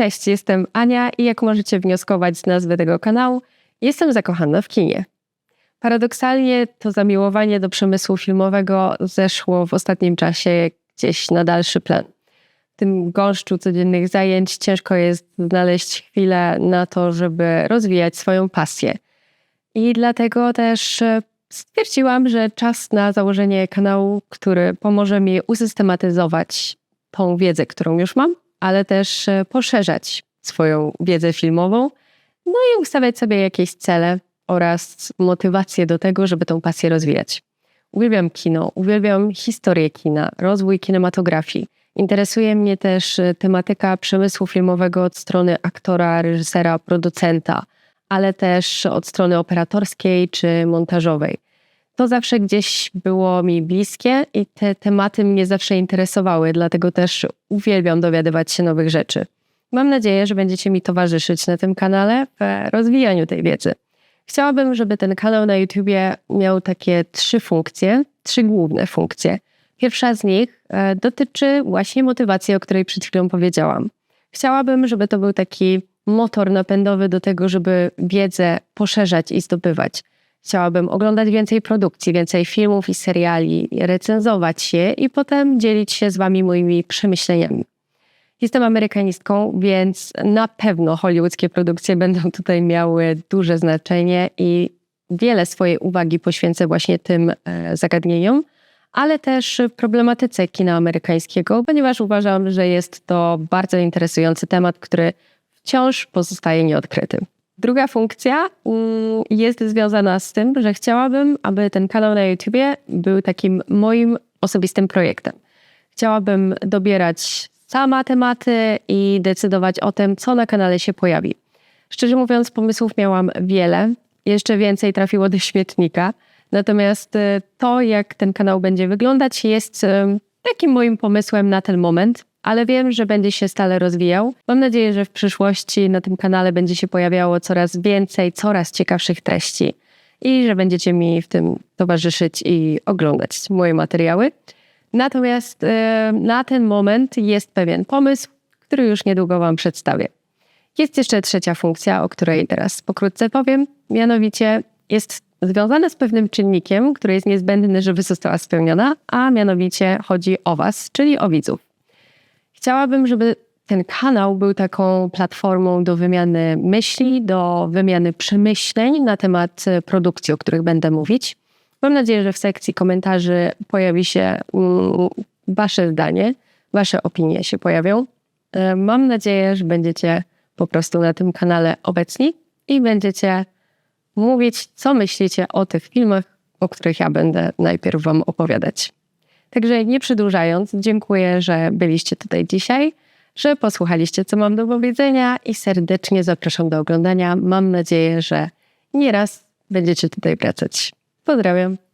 Cześć, jestem Ania i jak możecie wnioskować z nazwy tego kanału, jestem zakochana w kinie. Paradoksalnie to zamiłowanie do przemysłu filmowego zeszło w ostatnim czasie gdzieś na dalszy plan. W tym gąszczu codziennych zajęć ciężko jest znaleźć chwilę na to, żeby rozwijać swoją pasję. I dlatego też e, stwierdziłam, że czas na założenie kanału, który pomoże mi usystematyzować tą wiedzę, którą już mam, ale też e, poszerzać swoją wiedzę filmową, no i ustawiać sobie jakieś cele oraz motywację do tego, żeby tą pasję rozwijać. Uwielbiam kino, uwielbiam historię kina, rozwój kinematografii. Interesuje mnie też e, tematyka przemysłu filmowego od strony aktora, reżysera, producenta, ale też od strony operatorskiej czy montażowej. To zawsze gdzieś było mi bliskie i te tematy mnie zawsze interesowały, dlatego też uwielbiam dowiadywać się nowych rzeczy. Mam nadzieję, że będziecie mi towarzyszyć na tym kanale w rozwijaniu tej wiedzy. Chciałabym, żeby ten kanał na YouTubie miał takie trzy funkcje, trzy główne funkcje. Pierwsza z nich e, dotyczy właśnie motywacji, o której przed chwilą powiedziałam. Chciałabym, żeby to był taki motor napędowy do tego, żeby wiedzę poszerzać i zdobywać. Chciałabym oglądać więcej produkcji, więcej filmów i seriali, recenzować je i potem dzielić się z Wami moimi przemyśleniami. Jestem amerykanistką, więc na pewno hollywoodzkie produkcje będą tutaj miały duże znaczenie i wiele swojej uwagi poświęcę właśnie tym e, zagadnieniom, ale też problematyce kina amerykańskiego, ponieważ uważam, że jest to bardzo interesujący temat, który wciąż pozostaje nieodkryty. Druga funkcja mm, jest związana z tym, że chciałabym, aby ten kanał na YouTubie był takim moim osobistym projektem. Chciałabym dobierać sama tematy i decydować o tym, co na kanale się pojawi. Szczerze mówiąc, pomysłów miałam wiele, jeszcze więcej trafiło do śmietnika. Natomiast y, to, jak ten kanał będzie wyglądać, jest y, takim moim pomysłem na ten moment ale wiem, że będzie się stale rozwijał. Mam nadzieję, że w przyszłości na tym kanale będzie się pojawiało coraz więcej, coraz ciekawszych treści i że będziecie mi w tym towarzyszyć i oglądać moje materiały. Natomiast e, na ten moment jest pewien pomysł, który już niedługo Wam przedstawię. Jest jeszcze trzecia funkcja, o której teraz pokrótce powiem, mianowicie jest związana z pewnym czynnikiem, który jest niezbędny, żeby została spełniona, a mianowicie chodzi o Was, czyli o widzów. Chciałabym, żeby ten kanał był taką platformą do wymiany myśli, do wymiany przemyśleń na temat e, produkcji, o których będę mówić. Mam nadzieję, że w sekcji komentarzy pojawi się Wasze zdanie, Wasze opinie się pojawią. E, mam nadzieję, że będziecie po prostu na tym kanale obecni i będziecie mówić, co myślicie o tych filmach, o których ja będę najpierw Wam opowiadać. Także nie przedłużając, dziękuję, że byliście tutaj dzisiaj, że posłuchaliście, co mam do powiedzenia i serdecznie zapraszam do oglądania. Mam nadzieję, że nieraz będziecie tutaj wracać. Pozdrawiam.